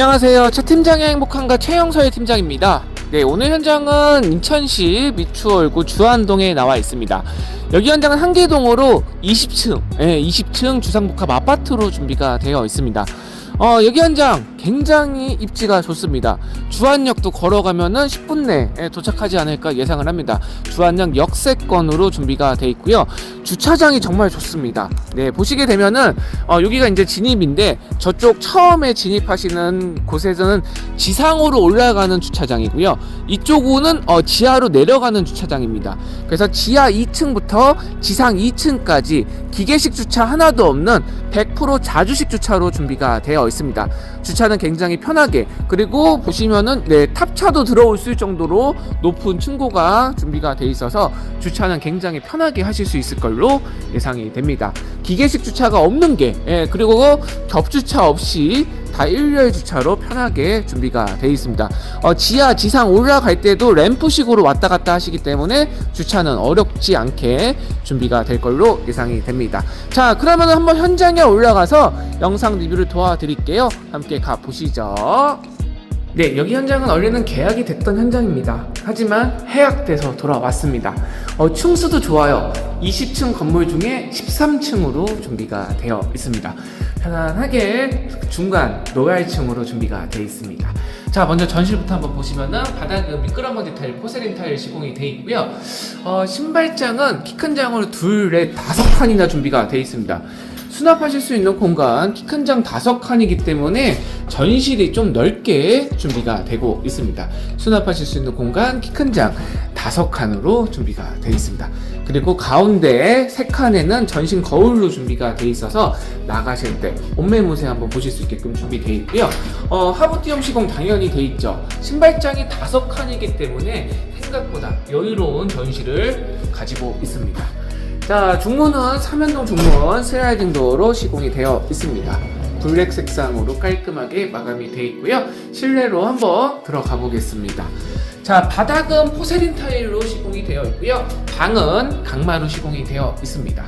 안녕하세요. 최 팀장의 행복한가 최영서의 팀장입니다. 네, 오늘 현장은 인천시 미추홀구 주안동에 나와 있습니다. 여기 현장은 한계동으로 20층, 예, 20층 주상복합 아파트로 준비가 되어 있습니다. 어, 여기 현장 굉장히 입지가 좋습니다. 주안역도 걸어가면은 10분 내에 도착하지 않을까 예상을 합니다. 주안역 역세권으로 준비가 돼 있고요. 주차장이 정말 좋습니다. 네, 보시게 되면은 어, 여기가 이제 진입인데 저쪽 처음에 진입하시는 곳에서는 지상으로 올라가는 주차장이고요. 이쪽은 어, 지하로 내려가는 주차장입니다. 그래서 지하 2층부터 지상 2층까지 기계식 주차 하나도 없는 100% 자주식 주차로 준비가 되어 있습니다. 주차는 굉장히 편하게 그리고 보시면은 네 탑차도 들어올 수 있을 정도로 높은 층고가 준비가 돼 있어서 주차는 굉장히 편하게 하실 수 있을 걸로 예상이 됩니다. 기계식 주차가 없는 게 예, 그리고 겹주차 없이 다 일렬 주차로 편하게 준비가 되어 있습니다. 어, 지하, 지상 올라갈 때도 램프식으로 왔다 갔다 하시기 때문에 주차는 어렵지 않게 준비가 될 걸로 예상이 됩니다. 자, 그러면 한번 현장에 올라가서 영상 리뷰를 도와드릴게요. 함께 가 보시죠. 네, 여기 현장은 원래는 계약이 됐던 현장입니다. 하지만 해약돼서 돌아왔습니다. 어, 층수도 좋아요. 20층 건물 중에 13층으로 준비가 되어 있습니다. 편안하게 중간 로얄층으로 준비가 되어 있습니다. 자, 먼저 전실부터 한번 보시면은 바닥은 미끄럼먼지 타일, 포세린 타일 시공이 되어 있고요. 어, 신발장은 키 큰 장으로 둘, 넷, 다섯 칸이나 준비가 되어 있습니다. 수납하실 수 있는 공간 키 큰장 다섯 칸이기 때문에 전실이 좀 넓게 준비가 되고 있습니다. 수납하실 수 있는 공간 키 큰장 다섯 칸으로 준비가 되어 있습니다. 그리고 가운데 세 칸에는 전신 거울로 준비가 되어 있어서 나가실 때 옷매무새 한번 보실 수 있게끔 준비되어 있고요. 어, 하부티움 시공 당연히 되어 있죠. 신발장이 다섯 칸이기 때문에 생각보다 여유로운 전실을 가지고 있습니다. 자, 중문은 삼연동 중문 슬라이딩 도어로 시공이 되어 있습니다. 블랙 색상으로 깔끔하게 마감이 되어 있고요. 실내로 한번 들어가 보겠습니다. 자, 바닥은 포세린 타일로 시공이 되어 있고요. 방은 강마루 시공이 되어 있습니다.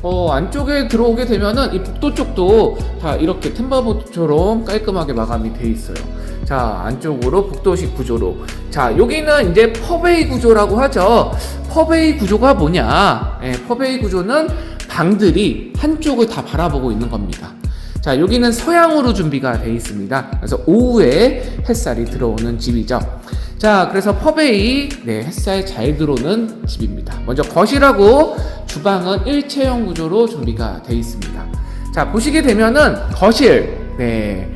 어, 안쪽에 들어오게 되면은 이 복도 쪽도 다 이렇게 템버보드처럼 깔끔하게 마감이 되어 있어요. 자, 안쪽으로 복도식 구조로. 자, 여기는 이제 퍼베이 구조라고 하죠. 퍼베이 구조가 뭐냐? 예, 퍼베이 구조는 방들이 한쪽을 다 바라보고 있는 겁니다. 자, 여기는 서양으로 준비가 되어 있습니다. 그래서 오후에 햇살이 들어오는 집이죠. 자, 그래서 퍼베이, 네, 햇살 잘 들어오는 집입니다. 먼저 거실하고 주방은 일체형 구조로 준비가 되어 있습니다. 자, 보시게 되면은 거실, 네.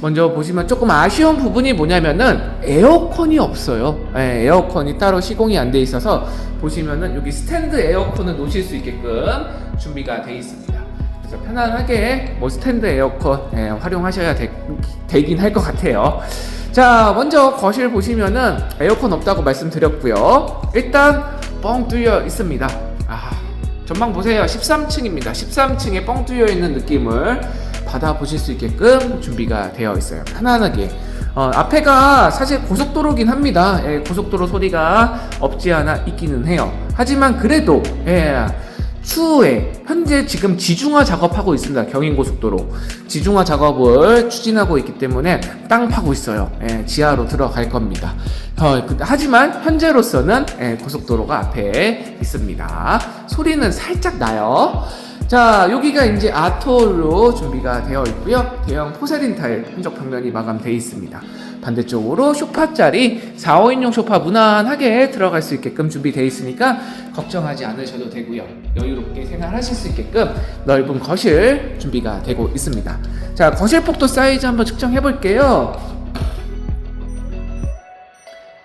먼저 보시면 조금 아쉬운 부분이 뭐냐면은 에어컨이 없어요. 네, 에어컨이 따로 시공이 안 돼 있어서 보시면은 여기 스탠드 에어컨을 놓으실 수 있게끔 준비가 돼 있습니다. 그래서 편안하게 뭐 스탠드 에어컨 예, 활용하셔야 되, 긴 할 것 같아요. 자, 먼저 거실 보시면은 에어컨 없다고 말씀드렸고요. 일단 뻥 뚫려 있습니다. 아, 전망 보세요. 13층입니다. 13층에 뻥 뚫려 있는 느낌을 받아보실 수 있게끔 준비가 되어 있어요. 편안하게. 어, 앞에가 사실 고속도로긴 합니다. 예, 고속도로 소리가 없지 않아 있기는 해요. 하지만 그래도 예, 추후에 현재 지금 지중화 작업하고 있습니다. 경인고속도로 지중화 작업을 추진하고 있기 때문에 땅 파고 있어요. 예, 지하로 들어갈 겁니다. 어, 그, 하지만 현재로서는 예, 고속도로가 앞에 있습니다. 소리는 살짝 나요. 자, 여기가 이제 아톨로 준비가 되어 있고요. 대형 포세린 타일 흔적 평면이 마감되어 있습니다. 반대쪽으로 소파짜리 4, 5인용 소파 무난하게 들어갈 수 있게끔 준비되어 있으니까 걱정하지 않으셔도 되고요. 여유롭게 생활하실 수 있게끔 넓은 거실 준비가 되고 있습니다. 자, 거실 폭도 사이즈 한번 측정해 볼게요.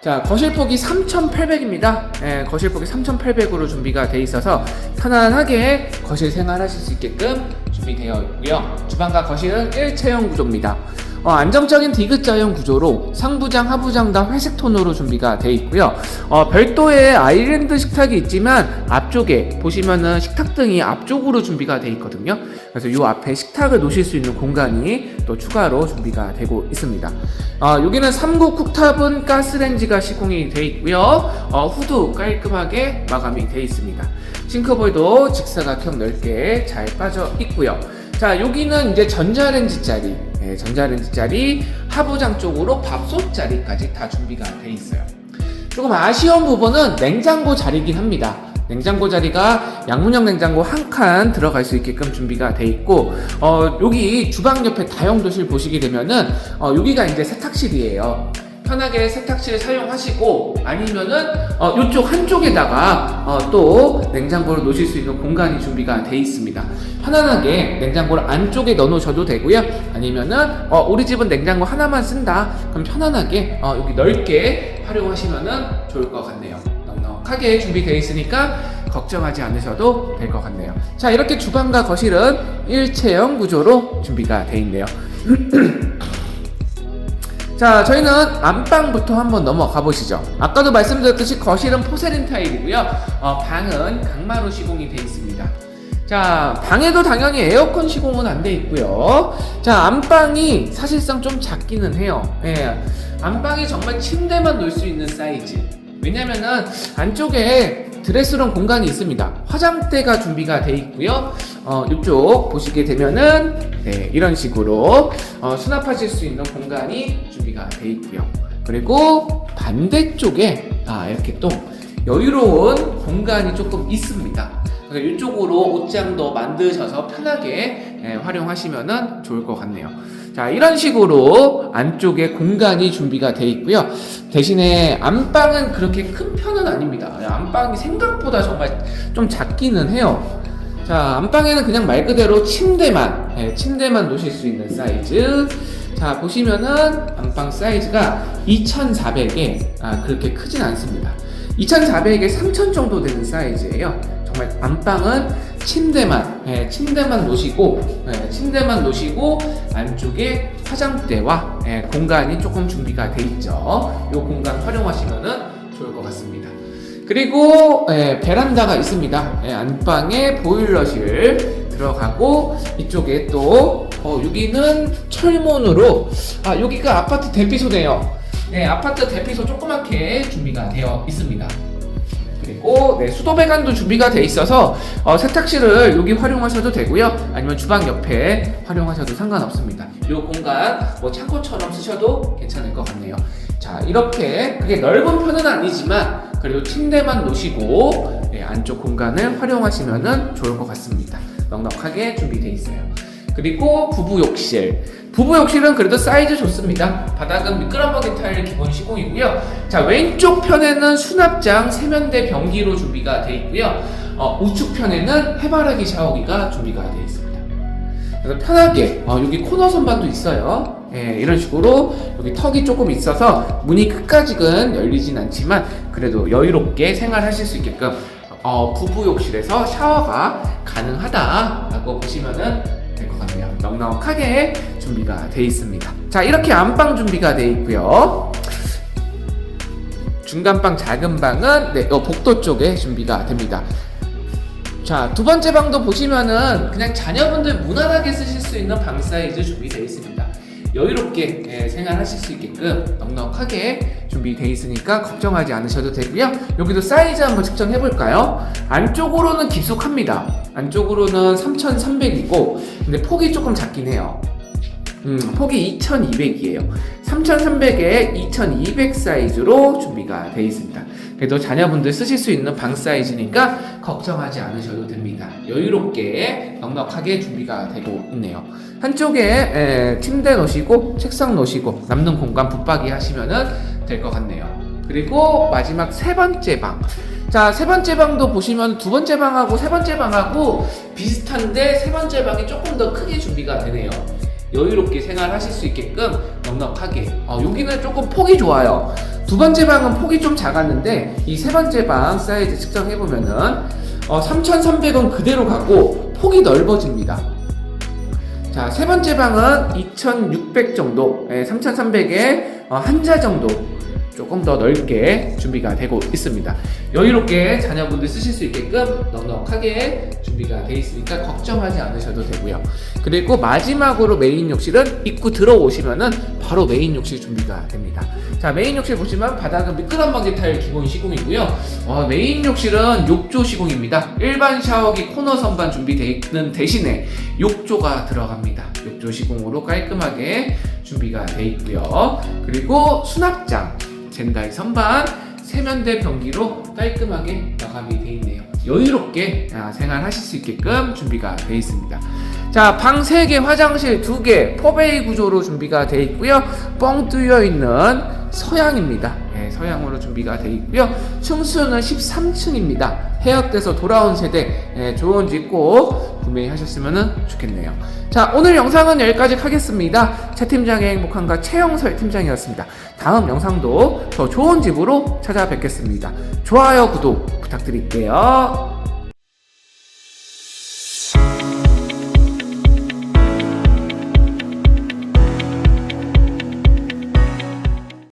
자, 거실폭이 3,800입니다. 예, 거실폭이 3,800으로 준비가 돼 있어서 편안하게 거실 생활하실 수 있게끔 준비되어 있고요. 주방과 거실은 일체형 구조입니다. 어, 안정적인 디귿자형 구조로 상부장, 하부장 다 회색 톤으로 준비가 되어 있고요. 어, 별도의 아일랜드 식탁이 있지만 앞쪽에 보시면은 식탁 등이 앞쪽으로 준비가 되어 있거든요. 그래서 이 앞에 식탁을 놓으실 수 있는 공간이 또 추가로 준비가 되고 있습니다. 어, 여기는 3구 쿡탑은 가스렌지가 시공이 되어 있고요. 어, 후드 깔끔하게 마감이 되어 있습니다. 싱크볼도 직사각형 넓게 잘 빠져 있고요. 자, 여기는 이제 전자레인지 자리, 예, 전자레인지 자리, 하부장 쪽으로 밥솥 자리까지 다 준비가 돼 있어요. 조금 아쉬운 부분은 냉장고 자리긴 합니다. 냉장고 자리가 양문형 냉장고 한 칸 들어갈 수 있게끔 준비가 돼 있고 어 여기 주방 옆에 다용도실 보시게 되면은 어 여기가 이제 세탁실이에요. 편하게 세탁실 사용하시고 아니면은 어 이쪽 한쪽에다가 어 또 냉장고를 놓으실 수 있는 공간이 준비가 돼 있습니다. 편안하게 냉장고를 안쪽에 넣어 놓으셔도 되고요. 아니면은 어 우리 집은 냉장고 하나만 쓴다. 그럼 편안하게 어 여기 넓게 활용하시면은 좋을 것 같네요. 넉넉하게 준비되어 있으니까 걱정하지 않으셔도 될 것 같네요. 자, 이렇게 주방과 거실은 일체형 구조로 준비가 되어 있네요. 자, 저희는 안방부터 한번 넘어가 보시죠. 아까도 말씀드렸듯이 거실은 포세린 타일이고요. 어, 방은 강마루 시공이 되어 있습니다. 자, 방에도 당연히 에어컨 시공은 안 돼 있고요. 자, 안방이 사실상 좀 작기는 해요. 예. 안방이 정말 침대만 놓을 수 있는 사이즈. 왜냐면은 안쪽에 드레스룸 공간이 있습니다. 화장대가 준비가 돼 있고요. 어, 이쪽 보시게 되면은 네, 이런 식으로 어, 수납하실 수 있는 공간이 준비가 돼 있고요. 그리고 반대쪽에 아, 이렇게 또 여유로운 공간이 조금 있습니다. 이쪽으로 옷장도 만드셔서 편하게 예, 활용하시면 좋을 것 같네요. 자, 이런 식으로 안쪽에 공간이 준비가 되어 있고요. 대신에 안방은 그렇게 큰 편은 아닙니다. 예, 안방이 생각보다 정말 좀 작기는 해요. 자, 안방에는 그냥 말 그대로 침대만, 예, 침대만 놓으실 수 있는 사이즈. 자, 보시면은 안방 사이즈가 2,400에 아, 그렇게 크진 않습니다. 2,400에 3,000 정도 되는 사이즈예요. 정말 안방은 침대만, 예, 침대만 놓으시고, 예, 침대만 놓으시고 안쪽에 화장대와 예, 공간이 조금 준비가 돼 있죠. 이 공간 활용하시면은 좋을 것 같습니다. 그리고 예, 베란다가 있습니다. 예, 안방에 보일러실 들어가고 이쪽에 또 어, 여기는 철문으로 아 여기가 아파트 대피소네요. 네, 아파트 대피소 조그맣게 준비가 되어 있습니다. 그리고 네, 수도 배관도 준비가 돼 있어서 어, 세탁실을 여기 활용하셔도 되고요. 아니면 주방 옆에 활용하셔도 상관없습니다. 이 공간 뭐 창고처럼 쓰셔도 괜찮을 것 같네요. 자, 이렇게 그게 넓은 편은 아니지만 그래도 침대만 놓으시고 네, 안쪽 공간을 활용하시면 좋을 것 같습니다. 넉넉하게 준비되어 있어요. 그리고 부부 욕실. 부부 욕실은 그래도 사이즈 좋습니다. 바닥은 미끄럼버기 타일 기본 시공이고요. 자, 왼쪽 편에는 수납장 세면대 변기로 준비가 되어 있고요. 어, 우측 편에는 해바라기 샤워기가 준비가 되어 있습니다. 그래서 편하게 어, 여기 코너 선반도 있어요. 예, 이런 식으로 여기 턱이 조금 있어서 문이 끝까지는 열리진 않지만 그래도 여유롭게 생활하실 수 있게끔 어, 부부 욕실에서 샤워가 가능하다라고 보시면은 될 것 같네요. 넉넉하게 준비가 되어 있습니다. 자, 이렇게 안방 준비가 되어 있고요. 중간방 작은 방은 네, 어, 복도 쪽에 준비가 됩니다. 자, 두 번째 방도 보시면은 그냥 자녀분들 무난하게 쓰실 수 있는 방 사이즈 준비되어 있습니다. 여유롭게 예, 생활하실 수 있게끔 넉넉하게 준비되어 있으니까 걱정하지 않으셔도 되고요. 여기도 사이즈 한번 측정해 볼까요? 안쪽으로는 깊숙합니다. 안쪽으로는 3,300이고 근데 폭이 조금 작긴 해요. 음, 폭이 2200이에요. 3300에 2200 사이즈로 준비가 되어 있습니다. 그래도 자녀분들 쓰실 수 있는 방 사이즈니까 걱정하지 않으셔도 됩니다. 여유롭게 넉넉하게 준비가 되고 있네요. 한쪽에 에, 침대 놓으시고 책상 놓으시고 남는 공간 붙박이 하시면은 될것 같네요. 그리고 마지막 세 번째 방. 자, 세 번째 방도 보시면 두 번째 방하고 세 번째 방하고 비슷한데 세 번째 방이 조금 더 크게 준비가 되네요. 여유롭게 생활하실 수 있게끔 넉넉하게. 어, 여기는 조금 폭이 좋아요. 두 번째 방은 폭이 좀 작았는데 이 세 번째 방 사이즈 측정해 보면은 어, 3,300원 그대로 가고 폭이 넓어집니다. 자, 세 번째 방은 2,600 정도, 예, 3,300에 어, 한자 정도 조금 더 넓게 준비가 되고 있습니다. 여유롭게 자녀분들 쓰실 수 있게끔 넉넉하게 준비가 되어 있으니까 걱정하지 않으셔도 되고요. 그리고 마지막으로 메인 욕실은 입구 들어오시면은 바로 메인 욕실 준비가 됩니다. 자, 메인 욕실 보시면 바닥은 미끄럼 방지 타일 기본 시공이고요. 어, 메인 욕실은 욕조 시공입니다. 일반 샤워기 코너 선반 준비되어 있는 대신에 욕조가 들어갑니다. 욕조 시공으로 깔끔하게 준비가 되어 있고요. 그리고 수납장, 젠가이 선반, 세면대 변기로 깔끔하게 마감이 되어 있네요. 여유롭게 아, 생활하실 수 있게끔 준비가 되어 있습니다. 자, 방 3개, 화장실 2개, 포베이 구조로 준비가 되어 있고요. 뻥 뚫려 있는 서양입니다. 예, 서양으로 준비가 되어 있고요. 층수는 13층입니다. 해역돼서 돌아온 세대 예, 좋은 집 꼭 구매하셨으면 좋겠네요. 자, 오늘 영상은 여기까지 하겠습니다. 최 팀장의 행복한가 최영설 팀장이었습니다. 다음 영상도 더 좋은 집으로 찾아뵙겠습니다. 좋아요, 구독 부탁드릴게요.